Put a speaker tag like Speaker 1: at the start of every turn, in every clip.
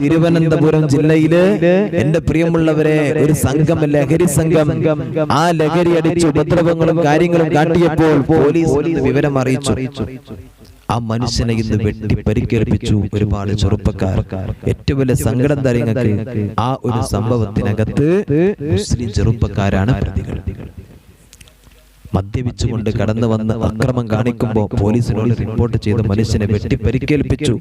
Speaker 1: തിരുവനന്തപുരം ജില്ലയിൽ എന്റെ പ്രിയമുള്ളവരെ ഒരു സംഘം ലഹരി സംഘം ആ ലഹരി അടിച്ച് ഉപദ്രവങ്ങളും കാര്യങ്ങളും കാട്ടിയപ്പോൾ പോലീസ് വിവരം അറിയിച്ചു. ആ മനുഷ്യനെ ഇന്ന് വെട്ടി പരിക്കേൽപ്പിച്ചു ഒരുപാട് ചെറുപ്പക്കാർ. ഏറ്റവും വലിയ സങ്കടം തരങ്ങൾക്ക് ആ ഒരു സംഭവത്തിനകത്ത് മുസ്ലിം ചെറുപ്പക്കാരാണ് പ്രതികൾ. മദ്യപിച്ചുകൊണ്ട് കടന്നു വന്ന് അക്രമം കാണിക്കുമ്പോൾ പോലീസിനോട് റിപ്പോർട്ട് ചെയ്ത മനുഷ്യനെ വെട്ടി പരിക്കേൽപ്പിച്ചു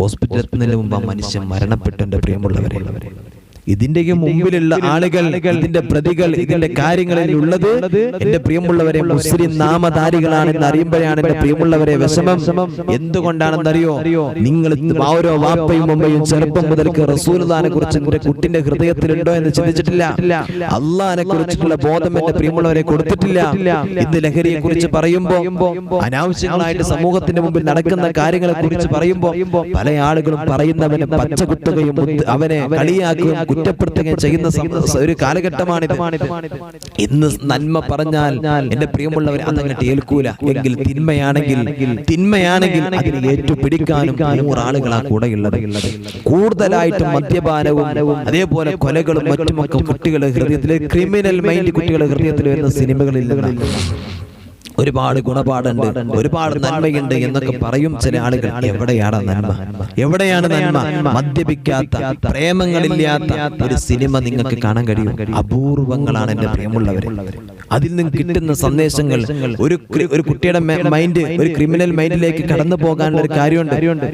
Speaker 1: ഹോസ്പിറ്റലിൽ എത്തുന്നതിന് മുമ്പ് ആ മനുഷ്യൻ മരണപ്പെട്ടു എന്റെ പ്രിയമുള്ളവരെ. ഇതിന്റെയൊക്കെ മുമ്പിലുള്ള ആളുകൾ ഇതിന്റെ പ്രതികൾ ഇതിന്റെ കാര്യങ്ങളിൽ ഉള്ളത് എന്റെ പ്രിയമുള്ളവരെ മുസ്ലിം നാമധാരികളാണെന്ന് അറിയുമ്പോഴാണ് എന്റെ പ്രിയമുള്ളവരെ വിഷമം. എന്തുകൊണ്ടാണെന്നറിയോ നിങ്ങൾ ഓരോ വാപ്പയും ഉമ്മയും ചെറുപ്പം മുതൽക്ക് റസൂൽദാനെ കുറിച്ച് എന്റെ കുട്ടിന്റെ ഹൃദയത്തിലുണ്ടോ എന്ന് ചിന്തിച്ചിട്ടില്ല അള്ളഹാനെ കുറിച്ചിട്ടുള്ള ബോധം എന്റെ പ്രിയമുള്ളവരെ കൊടുത്തിട്ടില്ല. ഇന്ന് ലഹരിയെ കുറിച്ച് പറയുമ്പോ അനാവശ്യങ്ങളായിട്ട് സമൂഹത്തിന്റെ മുമ്പിൽ നടക്കുന്ന കാര്യങ്ങളെ കുറിച്ച് പറയുമ്പോ പല ആളുകളും പറയുന്നവനെ പച്ചകുത്തുകയും അവനെ കളിയാക്കുകയും കുറ്റപ്പെടുത്തുകയും ചെയ്യുന്ന ഒരു കാലഘട്ടമാണിത്. ഇന്ന് നന്മ പറഞ്ഞാൽ എന്റെ പ്രിയമുള്ളവർ അതങ്ങട്ട് ഏൽക്കൂല എങ്കിൽ തിന്മയാണെങ്കിൽ തിന്മയാണെങ്കിൽ അതിനെ ഏറ്റുപിടിക്കാനും നൂറാളുകളാ കൂടെയുള്ളത്. കൂടുതലായിട്ടും മദ്യപാനവും അതേപോലെ കൊലകളും മറ്റുമൊക്കെ കുട്ടികളുടെ ഹൃദയത്തിലെ ക്രിമിനൽ മൈൻഡ് കുട്ടികളുടെ ഹൃദയത്തിൽ വരുന്ന സിനിമകളിൽ ഒരുപാട് ഗുണപാടുണ്ട് ഒരുപാട് നന്മയുണ്ട് എന്നൊക്കെ പറയും ചില ആളുകൾ. എവിടെയാണ് നന്മ? എവിടെയാണ് നന്മ? മദ്യപിക്കാത്ത പ്രേമങ്ങളില്ലാത്ത ഒരു സിനിമ നിങ്ങൾക്ക് കാണാൻ കഴിയും. അപൂർവങ്ങളാണ് എന്റെ പ്രിയമുള്ളവർ അതിൽ നിന്ന് കിട്ടുന്ന സന്ദേശങ്ങൾ ഒരു ഒരു കുട്ടിയുടെ മൈൻഡ് ഒരു ക്രിമിനൽ മൈൻഡിലേക്ക് കടന്നു പോകാനുള്ള ഒരു കാര്യമുണ്ട്.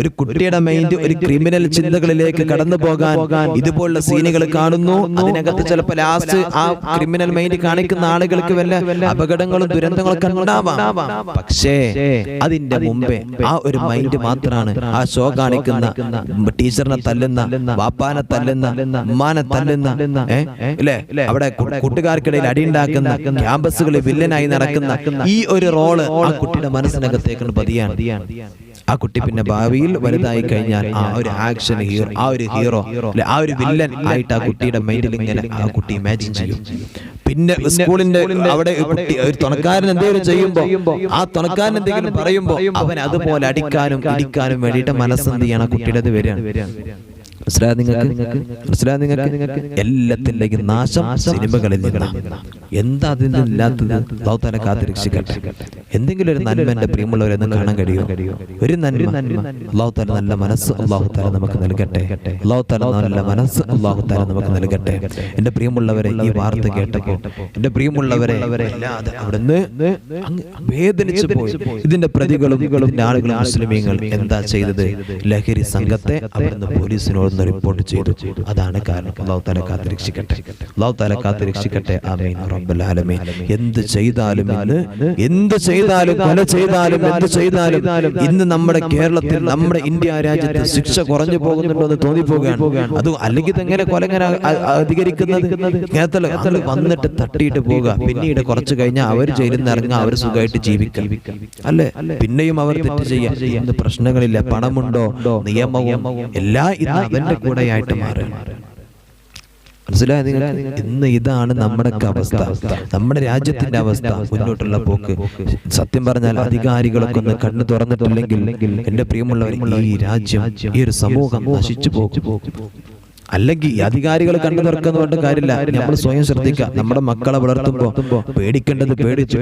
Speaker 1: ഒരു കുട്ടിയുടെ മൈൻഡ് ഒരു ക്രിമിനൽ ചിന്തകളിലേക്ക് കടന്നു പോകാൻ ഇതുപോലുള്ള സീനുകൾ കാണുന്നു. അതിനകത്ത് ചിലപ്പോൾ ലാസ്റ്റ് ആ ക്രിമിനൽ മൈൻഡ് കാണിക്കുന്ന ആളുകൾക്ക് വല്ല അപകടങ്ങളും ദുരന്തങ്ങളൊക്കെ ഉണ്ടാവാം പക്ഷേ അതിന്റെ മുമ്പേ ആ ഒരു മൈൻഡ് മാത്രമാണ് ആ ഷോ കാണിക്കുന്ന ടീച്ചറിനെ തല്ലുന്ന വാപ്പാനെ തല്ലുന്ന ഉമ്മാനെ തല്ലുന്ന അല്ലേ അവിടെ കൂട്ടുകാർക്കിടയിൽ അടിയുണ്ടാക്കുന്ന ക്യാമ്പസുകളിൽ വില്ലനായി നടക്കുന്ന ഈ ഒരു റോൾ ആ കുട്ടിയുടെ മനസ്സിനകത്തേക്ക് പതിയാണ്. ആ കുട്ടി പിന്നെ ഭാവിയിൽ വലുതായി കഴിഞ്ഞാൽ ആ ഒരു ആക്ഷൻ ഹീറോ ആ ഒരു ഹീറോ ആ ഒരു വില്ലൻ ആയിട്ട് ആ കുട്ടിയുടെ മൈൻഡിൽ ഇങ്ങനെ ആ കുട്ടി ഇമാജിൻ ചെയ്യും. പിന്നെ സ്കൂളിന്റെ അവിടെ കുട്ടി ഒരു തുണക്കാരൻ എന്തെങ്കിലും ചെയ്യുമ്പോൾ ആ തുണക്കാരൻ എന്തെങ്കിലും പറയുമ്പോൾ അവൻ അതുപോലെ അടിക്കാനും ഇടിക്കാനും വേണ്ടിയിട്ട് മനസ്സെന്ത് ചെയ്യണം ആ കുട്ടിയുടെ വരികയാണ് മനസ്സിലായ നിങ്ങൾക്ക്? മനസ്സിലായ നിങ്ങൾക്ക്? എല്ലാത്തിന്റെയും നാശം സിനിമകളിൽ നിന്നാണ് എന്താ അതിന്റെ ഇല്ലാത്തത്? അള്ളാഹുത്താല കാത്ത് രക്ഷിക്കട്ടെ എന്തെങ്കിലും ഒരു നന്മ എന്റെ പ്രിയമുള്ളവരെന്ന് കാണാൻ കഴിയോ ഒരു നന്മ. അള്ളാഹുത്താല നല്ല മനസ്സ് അള്ളാഹുത്താല നമുക്ക് നൽകട്ടെ. അള്ളാഹുത്താല നല്ല മനസ്സ് അള്ളാഹുത്താല നമുക്ക് നൽകട്ടെ. എന്റെ പ്രിയമുള്ളവരെ ഈ വാർത്ത കേട്ടപ്പോൾ എന്റെ പ്രിയമുള്ളവരെ അല്ലാതെ അവിടുന്ന് വേദനിച്ചു പോയി. ഇതിന്റെ പ്രതികളും ആളുകളും മുസ്ലിമീങ്ങൾ എന്താ ചെയ്തത്? ലഹരി സംഘത്തെ അവിടുന്ന് പോലീസിനോട് റിപ്പോർട്ട് ചെയ്തു. അതാണ് കാരണം. അള്ളാഹു താല കാത്ത് രക്ഷിക്കട്ടെ അള്ളാഹു താല കാത്ത് രക്ഷിക്കട്ടെ ആമീൻ. റബ്ബൽ ആലമീൻ എന്ത് ചെയ്താലും ഇന്ന് എന്ത് ചെയ്താലും കൊല ചെയ്താലും എന്ത് ചെയ്താലും ഇന്ന് നമ്മുടെ കേരളത്തിൽ നമ്മുടെ ഇന്ത്യ രാജ്യത്ത് ശിക്ഷ കുറഞ്ഞു പോകുന്നുണ്ടോ എന്ന് തോന്നിപ്പോവുകയാണ് അത് അല്ലെങ്കിൽ എങ്ങനെ കൊല ഇങ്ങനെ അധികരിക്കുന്നത് കേരളത്തിൽ അത് വന്നിട്ട് തട്ടിയിട്ട് പോകുക പിന്നീട് കുറച്ച് കഴിഞ്ഞാൽ അവർ ജയിലിൽ നിന്ന് ഇറങ്ങുക അവർ സുഖമായിട്ട് ജീവിക്കാം. അല്ലെ? പിന്നെയും അവർ തെറ്റ് ചെയ്യാം. ഇന്ന് പ്രശ്നങ്ങളില്ല പണമുണ്ടോ? നിയമവും എല്ലാം ഇന്ന് അവന്റെ കൂടെയായിട്ട് മാറുകയാണ്. മനസ്സിലായ നിങ്ങൾ? ഇന്ന് ഇതാണ് നമ്മുടെ അവസ്ഥ. നമ്മുടെ രാജ്യത്തിന്റെ അവസ്ഥ. മുന്നോട്ടുള്ള പോക്ക്. സത്യം പറഞ്ഞാൽ അധികാരികളൊക്കെ ഒന്ന് കണ്ണു തുറന്നിട്ടില്ലെങ്കിൽ എന്റെ പ്രിയമുള്ളവർ ഈ രാജ്യം ഈ ഒരു സമൂഹം നശിച്ചു പോകും. അല്ലെങ്കിൽ അധികാരികൾ കണ്ടു തുറക്കുന്ന കൊണ്ട് കാര്യമില്ല. നമ്മൾ സ്വയം ശ്രദ്ധിക്കുക. നമ്മുടെ മക്കളെ വളർത്തുമ്പോ പേടിക്കേണ്ടത് പേടിച്ചു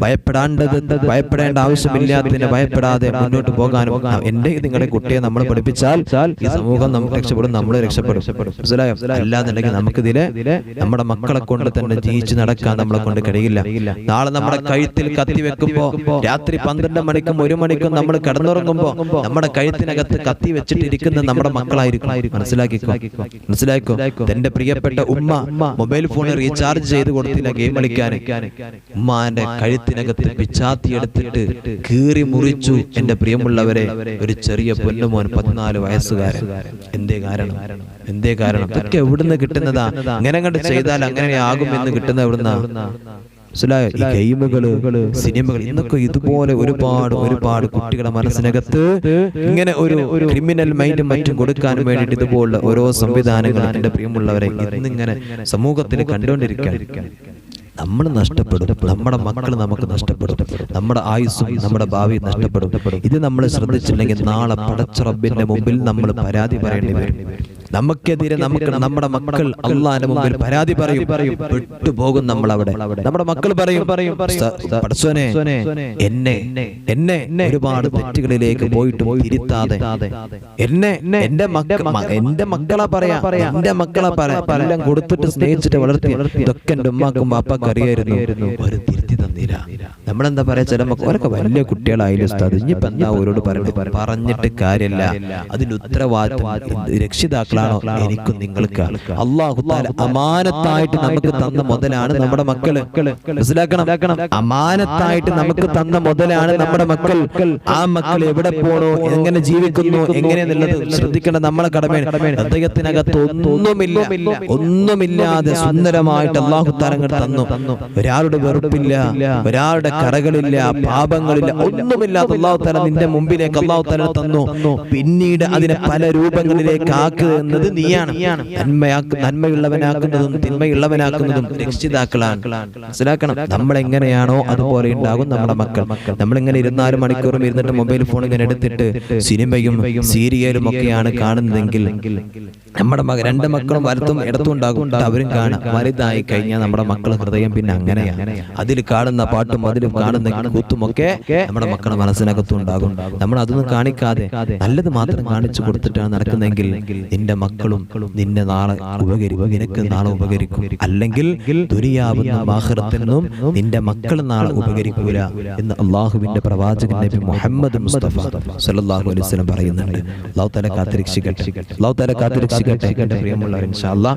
Speaker 1: ഭയപ്പെടാണ്ടത് ഭയപ്പെടേണ്ട ആവശ്യമില്ലാത്തതിനെ ഭയപ്പെടാതെ മുന്നോട്ട് പോകാനും എന്റെ നിങ്ങളുടെ കുട്ടിയെ നമ്മൾ പഠിപ്പിച്ചാൽ ഈ സമൂഹം നമുക്ക് രക്ഷപ്പെടും. നമ്മൾ രക്ഷപ്പെടും. മനസ്സിലായോ? അല്ലാന്നുണ്ടെങ്കിൽ നമുക്കിതിലെ നമ്മുടെ മക്കളെ കൊണ്ട് തന്നെ ജീവിച്ച് നടക്കാൻ നമ്മളെ കൊണ്ട് കഴിയില്ല. നാളെ നമ്മുടെ കഴുത്തിൽ കത്തി വെക്കുമ്പോ രാത്രി പന്ത്രണ്ട് മണിക്കും ഒരു മണിക്കും നമ്മൾ കിടന്നുറങ്ങുമ്പോ നമ്മുടെ കഴുത്തിനകത്ത് കത്തി വെച്ചിട്ടിരിക്കുന്ന നമ്മുടെ മക്കളായിരിക്കും. മനസ്സിലാക്കിക്കോ മനസ്സിലാക്കോ തന്റെ പ്രിയപ്പെട്ട ഉമ്മ മൊബൈൽ ഫോൺ റീചാർജ് ചെയ്ത് കൊടുത്തില്ല ഗെയിം കളിക്കാൻ ഉമ്മാന്റെ കഴുത്തിനകത്ത് പിച്ചാത്തി എടുത്തിട്ട് കീറി മുറിച്ചു എന്റെ പ്രിയമുള്ളവരെ ഒരു ചെറിയ പൊന്നുമോൻ പതിനാല് വയസ്സുകാരൻ. എന്തേ കാരണം? എന്തേ കാരണം? ഇതൊക്കെ എവിടുന്ന് കിട്ടുന്നതാ? അങ്ങനെ കണ്ട് ചെയ്താൽ അങ്ങനെ ആകും എന്ന് കിട്ടുന്ന എവിടുന്നാ? മനസ്സിലായോ? ഈ ഗെയിമുകൾ സിനിമകൾ ഇന്നൊക്കെ ഇതുപോലെ ഒരുപാട് ഒരുപാട് കുട്ടികളുടെ മനസ്സിനകത്ത് ഇങ്ങനെ ഒരു ക്രിമിനൽ മൈൻഡും മറ്റും കൊടുക്കാൻ വേണ്ടിയിട്ട് ഇതുപോലുള്ള ഓരോ സംവിധാനങ്ങളും അതിന്റെ പ്രിയമുള്ളവരെ ഇന്നിങ്ങനെ സമൂഹത്തിൽ കണ്ടുകൊണ്ടിരിക്കാൻ. നമ്മൾ നഷ്ടപ്പെടും. നമ്മുടെ മക്കൾ നമുക്ക് നഷ്ടപ്പെടും. നമ്മുടെ ആയുസ്സും നമ്മുടെ ഭാവി നഷ്ടപ്പെടും. ഇത് നമ്മൾ ശ്രദ്ധിച്ചില്ലെങ്കിൽ നാളെ പടച്ചറബിന്റെ മുമ്പിൽ നമ്മൾ പരാതി പറയേണ്ടി വരും. നമുക്കെതിരെ നമുക്ക് നമ്മുടെ മക്കൾ അള്ളാന്റെ മുമ്പിൽ പരാതി പറയും. പറയും. വിട്ടുപോകും നമ്മൾ അവിടെ നമ്മുടെ മക്കൾ പറയും പറയും പടച്ചോനെ എന്നെ എന്നെ ഒരുപാട് തെറ്റുകളിലേക്ക് പോയിട്ട് തിരുത്താതെ എന്നെ എന്റെ മക്ക മ- എന്റെ മക്കളെ പറയാ എന്റെ മക്കളെ പറയാ എല്ലാം കൊടുത്തിട്ട് സ്നേഹിച്ചിട്ട് വളർത്തി ഇതൊക്കെ എന്റെ ഉമ്മാക്കും പാപ്പാക്കും അറിയായിരുന്നു. ഒരു തിരുത്തി തന്നില്ല നമ്മളെന്താ പറയാ ചില അവരൊക്കെ വലിയ കുട്ടികളായാലും ഉസ്താദ്? ഇനിയിപ്പോ എന്താ അവരോട് പറഞ്ഞു പറഞ്ഞിട്ട് കാര്യമില്ല. അതിന് ഉത്തരവാദിത്വം രക്ഷിതാക്കളാണോ? എനിക്കും നിങ്ങൾക്ക്. അള്ളാഹു അമാനത്തായിട്ട് നമുക്ക് തന്ന മുതലാണ് നമ്മുടെ മക്കൾ മനസ്സിലാക്കണം? അമാനത്തായിട്ട് നമുക്ക് തന്ന മുതലാണ് നമ്മുടെ മക്കൾ ആ മക്കൾ എവിടെ പോണോ? എങ്ങനെ ജീവിക്കുന്നു? എങ്ങനെയെന്നുള്ളത് ശ്രദ്ധിക്കേണ്ട നമ്മളെ കടമയാണ്. ഹൃദയത്തിനകത്ത് ഒന്നുമില്ല. ഒന്നുമില്ലാതെ സുന്ദരമായിട്ട് അള്ളാഹു താരങ്ങൾ തന്നു. ഒരാളുടെ വെറുപ്പില്ല ഒരാളുടെ കറകളില്ല പാപങ്ങളില്ല ഒന്നുമില്ലാത്ത അള്ളാഹു തല നിന്റെ മുമ്പിലേക്ക് അള്ളാഹു തല തന്നു. പിന്നീട് അതിനെ പല രൂപങ്ങളിലേക്ക് ആക്കുക എന്നത് നീയാണ്. നന്മയുള്ളവനാക്കുന്നതും തിന്മയുള്ളവനാക്കുന്നതും രക്ഷിതാക്കളാണ്. മനസ്സിലാക്കണം. നമ്മൾ എങ്ങനെയാണോ അതുപോലെ ഉണ്ടാകും നമ്മുടെ മക്കൾ. നമ്മൾ ഇങ്ങനെ ഇരുന്നാൽ മണിക്കൂറും ഇരുന്നിട്ട് മൊബൈൽ ഫോൺ ഇങ്ങനെ എടുത്തിട്ട് സിനിമയും സീരിയലും ഒക്കെയാണ് കാണുന്നതെങ്കിൽ നമ്മുടെ മകൻ രണ്ട് മക്കളും വലത്തും ഇടത്തും ഉണ്ടാകും അവരും കാണാം. വലുതായി കഴിഞ്ഞാൽ നമ്മുടെ മക്കൾ ഹൃദയം പിന്നെ അങ്ങനെയാണ്. അതിൽ കാണുന്ന പാട്ടും അതിലും കാണുന്ന കൂത്തും ഒക്കെ നമ്മുടെ മക്കളുടെ മനസ്സിനകത്തും ഉണ്ടാകും. നമ്മൾ അതൊന്നും കാണിക്കാതെ നല്ലത് മാത്രം കാണിച്ചു കൊടുത്തിട്ടാണ് നടക്കുന്നതെങ്കിൽ നിന്റെ മക്കളും നിന്നെ നാളെ ഉപകരിക്കും. നിനക്ക് നാളെ ഉപകരിക്കും. അല്ലെങ്കിൽ ദുരിയാവുന്ന നിന്റെ മക്കൾ നാളെ ഉപകരിക്കൂല എന്ന് അള്ളാഹുവിന്റെ പ്രവാചകൻ നബി മുഹമ്മദ് മുസ്തഫ സല്ലല്ലാഹു അലൈഹി വസല്ലം പറയുന്നുണ്ട്. അള്ളാഹു തല കാത്തിരക്ഷിക്കട്ടെ അള്ളാഹു തല കാത്തിരക്ഷിക്കട്ടെ എന്റെ പ്രിയമുള്ളവർ ഇൻഷാ അല്ലാ